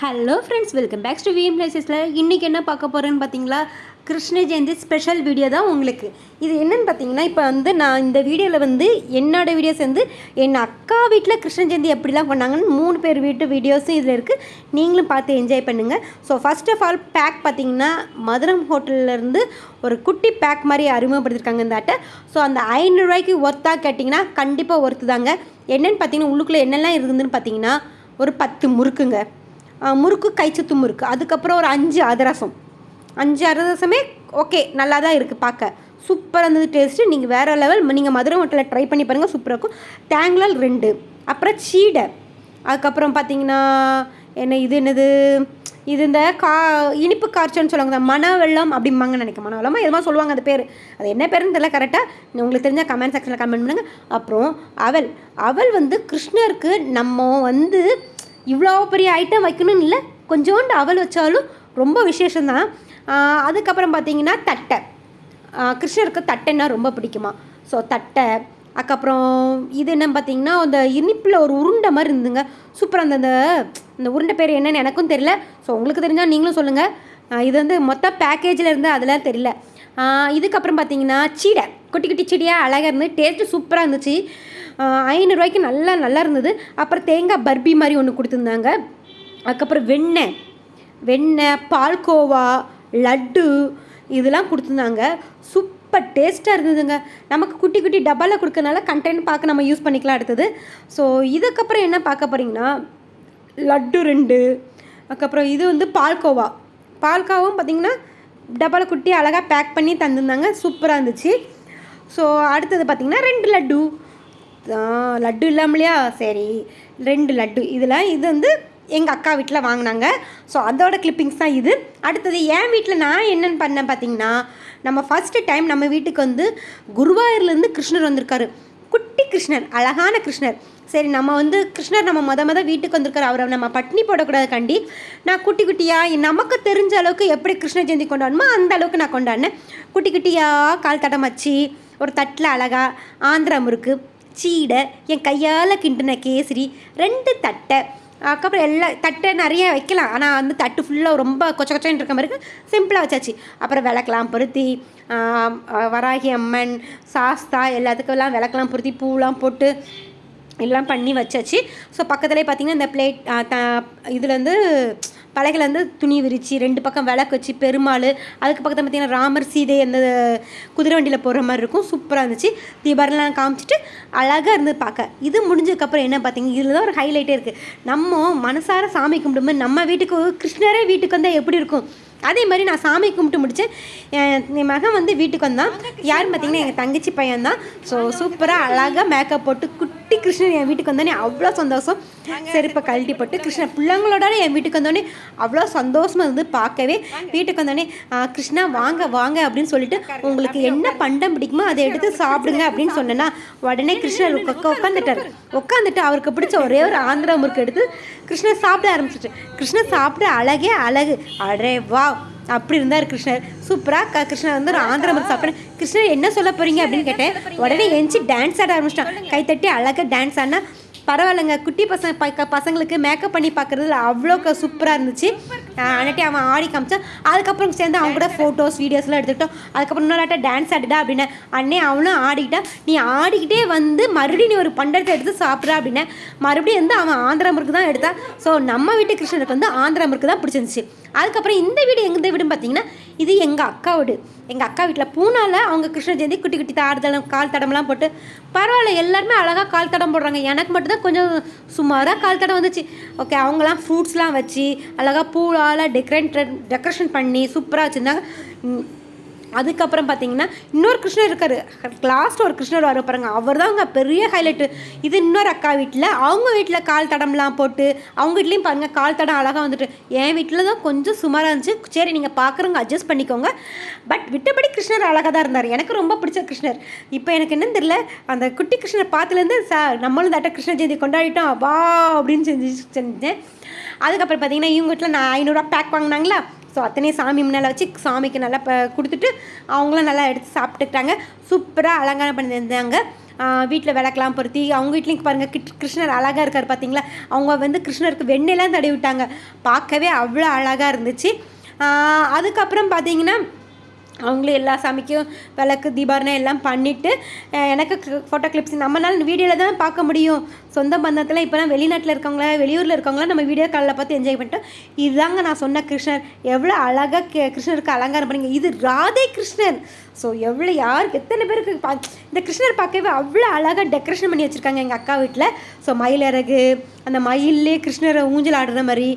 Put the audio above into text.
Hello friends welcome back to VM பிளேசஸில் இன்றைக்கி என்ன பார்க்க போகிறேன்னு பார்த்தீங்களா? கிருஷ்ண ஜெயந்தி ஸ்பெஷல் வீடியோ தான் உங்களுக்கு. இது என்னென்னு பார்த்தீங்கன்னா இப்போ வந்து நான் இந்த வீடியோவில் வந்து என்னோடய வீடியோஸ் வந்து என் அக்கா வீட்டில் கிருஷ்ண ஜெயந்தி எப்படிலாம் பண்ணாங்கன்னு மூணு பேர் வீட்டு வீடியோஸும் இதில் இருக்குது நீங்களும் பார்த்து என்ஜாய் பண்ணுங்கள் so first of all back பார்த்தீங்கன்னா மதுரம் ஹோட்டல்லேருந்து ஒரு குட்டி பேக் மாதிரி அறிமுகப்படுத்திருக்காங்க இந்த அட்டை ஸோ அந்த ஐநூறுரூவாய்க்கு ஒர்த்தாக கேட்டிங்கன்னா கண்டிப்பாக ஒர்த்து தாங்க. என்னென்னு பார்த்தீங்கன்னா உள்ளுக்குள்ளே என்னெல்லாம் இருக்குதுன்னு பார்த்தீங்கன்னா ஒரு பத்து முறுக்குங்க. முறுக்கு கைச்சத்து முறுக்கு. அதுக்கப்புறம் ஒரு அஞ்சு அதிரசம். அஞ்சு அதிரசமே ஓகே நல்லா தான் இருக்குது பார்க்க சூப்பராக இருந்தது டேஸ்ட்டு நீங்கள் வேறு லெவல் நீங்கள் மதுரை ஹோட்டலில் ட்ரை பண்ணி பாருங்கள் சூப்பராக இருக்கும். தேங்காய் ரெண்டு. அப்புறம் சீடை. அதுக்கப்புறம் பார்த்தீங்கன்னா என்ன இது என்னது? இது இந்த கா இனிப்பு காய்ச்சல்னு சொல்லுவாங்க இந்த மன வெள்ளம் அப்படிம்பாங்க நினைக்க மன வெள்ளமா எதுமா சொல்லுவாங்க அது பேர். அது என்ன பேருன்னு தெரியல கரெக்டாக உங்களுக்கு தெரிஞ்ச கமெண்ட் செக்ஷனில் கமெண்ட் பண்ணுங்க. அப்புறம் அவல். அவல் வந்து கிருஷ்ணருக்கு நம்ம வந்து இவ்வளோ பெரிய ஐட்டம் வைக்கணும்னு இல்லை கொஞ்சோண்டு அவல் வச்சாலும் ரொம்ப விசேஷம்தான். அதுக்கப்புறம் பார்த்தீங்கன்னா தட்டை. கிருஷ்ணருக்கு தட்டைன்னா ரொம்ப பிடிக்குமா? ஸோ தட்டை அதுக்கப்புறம் இது என்ன பார்த்தீங்கன்னா அந்த இனிப்பில் ஒரு உருண்டை மாதிரி இருந்துங்க. சூப்பராக அந்த அந்த இந்த உருண்டை பேர் என்னன்னு எனக்கும் தெரியல. ஸோ உங்களுக்கு தெரிஞ்சால் நீங்களும் சொல்லுங்கள் இது வந்து மொத்த பேக்கேஜில் இருந்து அதெல்லாம் தெரியல. இதுக்கப்புறம் பார்த்தீங்கன்னா சீடை. குட்டி குட்டி செடியாக அழகாக இருந்து டேஸ்ட்டு சூப்பராக இருந்துச்சு. ஐநூறுரூவாய்க்கு நல்லா நல்லா இருந்தது. அப்புறம் தேங்காய் பர்பி மாதிரி ஒன்று கொடுத்துருந்தாங்க. அதுக்கப்புறம் வெண்ணெய். வெண்ணெய் பால்கோவா லட்டு இதெல்லாம் கொடுத்துருந்தாங்க. சூப்பர் டேஸ்ட்டாக இருந்ததுங்க. நமக்கு குட்டி குட்டி டப்பாவில் கொடுக்கறனால கண்டென்ட் பார்க்க நம்ம யூஸ் பண்ணிக்கலாம் அடுத்தது. ஸோ இதுக்கப்புறம் என்ன பார்க்க போகிறீங்கன்னா லட்டு ரெண்டு. அதுக்கப்புறம் இது வந்து பால்கோவா. பால்கோவாவும் பார்த்திங்கன்னா டப்பாவில் குட்டி அழகாக பேக் பண்ணி தந்திருந்தாங்க. சூப்பராக இருந்துச்சு. ஸோ அடுத்தது பார்த்திங்கன்னா ரெண்டு லட்டு. லட்டு இல்லாமலையா சரி ரெண்டு லட்டு. இதில் இது வந்து எங்கள் அக்கா வீட்டில் வாங்கினாங்க. ஸோ அதோட கிளிப்பிங்ஸ் தான் இது. அடுத்தது என் வீட்டில் நான் என்னென்னு பண்ணேன் பார்த்தீங்கன்னா நம்ம ஃபஸ்ட்டு டைம் நம்ம வீட்டுக்கு வந்து குருவாயூர்லேருந்து கிருஷ்ணர் வந்திருக்காரு. குட்டி கிருஷ்ணர் அழகான கிருஷ்ணர். சரி நம்ம வந்து கிருஷ்ணர் நம்ம மொத மொதல் வீட்டுக்கு வந்திருக்காரு. அவரை நம்ம பட்னி போடக்கூடாது கண்டி நான் குட்டி குட்டியாக நமக்கு தெரிஞ்ச அளவுக்கு எப்படி கிருஷ்ண ஜெயந்தி கொண்டாடணுமோ அந்த அளவுக்கு நான் கொண்டாடினேன். குட்டி குட்டியாக கால் தடம் வச்சு ஒரு தட்டில் அழகாக ஆந்திரா முறுக்கு. சீடை என் கையால் கிண்டின கேசரி ரெண்டு தட்டை. அதுக்கப்புறம் எல்லா தட்டை நிறைய வைக்கலாம். ஆனால் வந்து தட்டு ஃபுல்லாக ரொம்ப கொச்ச கொச்சன்னு இருக்க மாதிரி சிம்பிளாக வச்சாச்சு. அப்புறம் விளக்கலாம் பொருத்தி வராகி அம்மன் சாஸ்தா எல்லாத்துக்கும் எல்லாம் விளக்கலாம் பொருத்தி பூலாம் போட்டு எல்லாம் பண்ணி வச்சாச்சு. ஸோ பக்கத்துலேயே பார்த்தீங்கன்னா இந்த பிளேட் இதுலேருந்து பலகையிலேருந்து துணி விரித்து ரெண்டு பக்கம் விளக்கு வச்சு பெருமாள் அதுக்கு பக்கத்தில் பார்த்தீங்கன்னா ராமர் சீதை அந்த குதிரை வண்டியில் போகிற மாதிரி இருக்கும். சூப்பராக இருந்துச்சு. தீபாவளிலாம் காமிச்சிட்டு அழகாக இருந்து பார்க்க இது முடிஞ்சதுக்கப்புறம் என்ன பார்த்தீங்க இதில் தான் ஒரு ஹைலைட்டே இருக்குது நம்ம மனசார சாமி கும்பிடும்போது நம்ம வீட்டுக்கு கிருஷ்ணரே வீட்டுக்கு வந்தால் எப்படி இருக்கும்? அதே மாதிரி நான் சாமி கும்பிட்டு முடிச்சேன் என் என் மகன் வந்து வீட்டுக்கு வந்தான். யாருன்னு பார்த்தீங்கன்னா எங்கள் தங்கச்சி பையன் தான் ஸோ சூப்பராக அழகாக மேக்கப் போட்டு குட்டி கிருஷ்ணன் என் வீட்டுக்கு வந்தோடனே அவ்வளோ சந்தோஷம். செருப்பை கழட்டி போட்டு கிருஷ்ணன் பிள்ளைங்களோட என் வீட்டுக்கு வந்தோடனே அவ்வளோ சந்தோஷமாக இருந்து பார்க்கவே. வீட்டுக்கு வந்தோடனே "ஆ, கிருஷ்ணா வாங்க வாங்க அப்படின்னு சொல்லிட்டு உங்களுக்கு என்ன பண்டம் பிடிக்குமோ அதை எடுத்து சாப்பிடுங்க அப்படின்னு சொன்னேன்னா உடனே கிருஷ்ணர் உட்கா உட்காந்துட்டார். உட்காந்துட்டு அவருக்கு பிடிச்ச ஒரே ஒரு ஆந்திரா முறுக்கு எடுத்து கிருஷ்ணர் சாப்பிட ஆரம்பிச்சிட்டு கிருஷ்ணர் சாப்பிட அழகே அழகு. அடே வா அப்படி இருந்தார் கிருஷ்ணர். சூப்பராக கிருஷ்ணர் வந்து ஒரு ஆந்திரா சாப்பிட்டேன் கிருஷ்ணர் என்ன சொல்ல போறீங்க அப்படின்னு கேட்டேன். உடனே எஞ்சி டான்ஸ் ஆட ஆரம்பிச்சிட்டான். கைத்தட்டி அழகாக டான்ஸ் ஆடினா பரவாயில்லைங்க. குட்டி பசங்க பக்க பசங்களுக்கு மேக்கப் பண்ணி பார்க்குறதுல அவ்வளோ சூப்பராக இருந்துச்சு. அன்னிட்டு அவன் ஆடி காமிச்சான். அதுக்கப்புறம் சேர்ந்து அவங்க கூட ஃபோட்டோஸ் வீடியோஸ்லாம் எடுத்துக்கிட்டோம். அதுக்கப்புறம் இன்னொரு டான்ஸ் ஆடிடா அப்படின்னு. அண்ணே அவனும் ஆடிக்கிட்டா நீ ஆடிக்கிட்டே வந்து மறுபடியும் நீ ஒரு பண்டத்தை எடுத்து சாப்பிட்ற அப்படின்னு. மறுபடியும் வந்து அவன் ஆந்திரா முறுக்கு தான் எடுத்தான் ஸோ நம்ம வீட்டு கிருஷ்ணனுக்கு வந்து ஆந்திரா முறுக்கு தான் பிடிச்சிருந்துச்சு. அதுக்கப்புறம் இந்த வீடு எந்த வீடுன்னு பார்த்தீங்கன்னா இது எங்கள் அக்கா வீடு. எங்கள் அக்கா வீட்டில் பூனால அவங்க கிருஷ்ண ஜெயந்தி குட்டி குட்டி தாடுதளம் கால் தடம்லாம் போட்டு பரவாயில்ல எல்லாருமே அழகாக கால் தடம் போடுறாங்க. எனக்கு மட்டும்தான் கொஞ்சம் சுமாராக கால் தடம் வந்துச்சு. ஓகே அவங்களாம் ஃப்ரூட்ஸ்லாம் வச்சு அழகாக பூவால் டெக்கரேட் டெக்கரேஷன் பண்ணி சூப்பராக வச்சுருந்தாங்க. அதுக்கப்புறம் பார்த்தீங்கன்னா இன்னொரு கிருஷ்ணர் இருக்கார். லாஸ்ட் ஒரு கிருஷ்ணர் வர பாருங்க. அவர் தாங்க பெரிய ஹைலைட்டு இது இன்னொரு அக்கா வீட்டில் அவங்க வீட்டில் கால் தடம்லாம் போட்டு அவங்க வீட்லேயும் பாருங்கள் கால் தடம் அழகாக வந்துட்டு. என் வீட்டில் தான் கொஞ்சம் சுமாராக இருந்துச்சு. சரி நீங்கள் பார்க்குறவங்க அட்ஜஸ்ட் பண்ணிக்கோங்க. பட் விட்டபடி கிருஷ்ணர் அழகாக தான் இருந்தார். எனக்கு ரொம்ப பிடிச்ச கிருஷ்ணர். இப்போ எனக்கு என்னன்னு தெரியல. அந்த குட்டி கிருஷ்ணர் பார்த்துலேருந்து சார் நம்மளும் தட்ட கிருஷ்ண ஜெயந்தி கொண்டாடிட்டோம். வா அப்படின்னு செஞ்சு செஞ்சேன். அதுக்கப்புறம் பார்த்தீங்கன்னா இவங்க வீட்டில் நான் ஐநூறுரூவா பேக் வாங்கினாங்களா? ஸோ அத்தனையும் சாமி முன்னால் வச்சு சாமிக்கு நல்லா ப கொடுத்துட்டு அவங்களும் நல்லா எடுத்து சாப்பிட்டுக்கிட்டாங்க. சூப்பராக அலங்காரம் பண்ணியிருந்தாங்க. வீட்டில் விளக்கலாம் பொருத்தி அவங்க வீட்லேயும் பாருங்கள் கிட் கிருஷ்ணர் அழகாக இருக்கார் பார்த்தீங்களா அவங்க வந்து கிருஷ்ணருக்கு வெண்ணெய்லாம் தடவி விட்டாங்க. பார்க்கவே அவ்வளோ அழகாக இருந்துச்சு. அதுக்கப்புறம் பார்த்தீங்கன்னா அவங்களும் எல்லா சாமிக்கும் விளக்கு தீபாரணை எல்லாம் பண்ணிவிட்டு எனக்கு ஃபோட்டோ கிளிப்ஸ் நம்மளால வீடியோவில் தான் பார்க்க முடியும். சொந்த பந்தத்தில் இப்போலாம் வெளிநாட்டில் இருக்கவங்கள வெளியூரில் இருக்கவங்களாம் நம்ம வீடியோ காலில் பார்த்து என்ஜாய் பண்ணிட்டோம். இதுதாங்க நான் சொன்ன கிருஷ்ணர். எவ்வளோ அழகாக கே கிருஷ்ணருக்கு அலங்காரம் பண்ணுங்க. இது ராதே கிருஷ்ணர். ஸோ எவ்வளோ யாருக்கு எத்தனை பேருக்கு பா இந்த கிருஷ்ணர் பார்க்கவே அவ்வளோ அழகாக டெக்கரேஷன் பண்ணி வச்சுருக்காங்க எங்கள் அக்கா வீட்டில் ஸோ மயிலறகு அந்த மயிலே கிருஷ்ணரை ஊஞ்சல் ஆடுற மாதிரி.